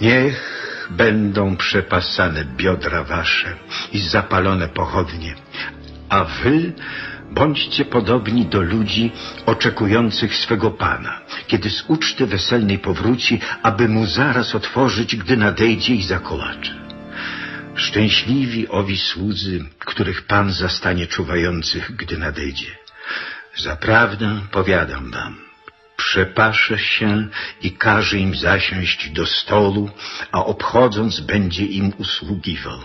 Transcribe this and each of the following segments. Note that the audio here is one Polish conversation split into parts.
Niech będą przepasane biodra wasze i zapalone pochodnie, a wy bądźcie podobni do ludzi oczekujących swego Pana, kiedy z uczty weselnej powróci, aby mu zaraz otworzyć, gdy nadejdzie i zakolacze. Szczęśliwi owi słudzy, których Pan zastanie czuwających, gdy nadejdzie. Zaprawdę powiadam wam, przepasze się i każe im zasiąść do stolu, a obchodząc będzie im usługiwał.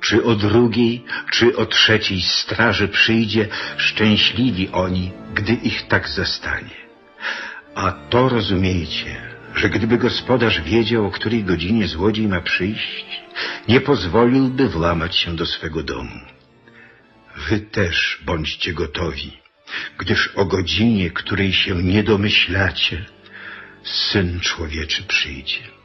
Czy o drugiej, czy o trzeciej straży przyjdzie, szczęśliwi oni, gdy ich tak zastanie. A to rozumiejcie, że gdyby gospodarz wiedział, o której godzinie złodziej ma przyjść, nie pozwoliłby włamać się do swego domu. Wy też bądźcie gotowi, gdyż o godzinie, której się nie domyślacie, Syn Człowieczy przyjdzie.